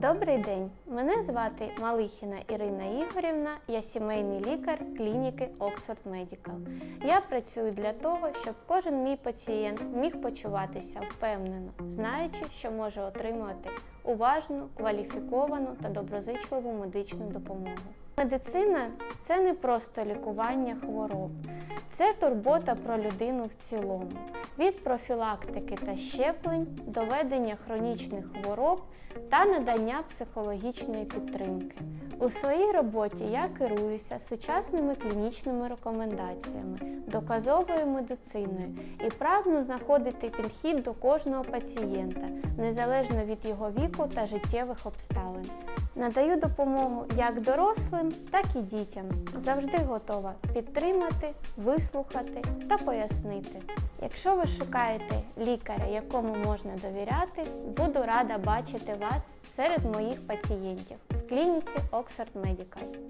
Добрий день! Мене звати Малихіна Ірина Ігорівна, я сімейний лікар клініки Oxford Medical. Я працюю для того, щоб кожен мій пацієнт міг почуватися впевнено, знаючи, що може отримувати уважну, кваліфіковану та доброзичливу медичну допомогу. Медицина це не просто лікування хвороб, це турбота про людину в цілому. Від профілактики та щеплень до ведення хронічних хвороб та надання психологічної підтримки. У своїй роботі я керуюся сучасними клінічними рекомендаціями, доказовою медициною і прагну знаходити підхід до кожного пацієнта, незалежно від його віку та життєвих обставин. Надаю допомогу як дорослим, так і дітям. Завжди готова підтримати, вислухати та пояснити. Якщо ви шукаєте лікаря, якому можна довіряти, буду рада бачити вас серед моїх пацієнтів в клініці Oxford Medical.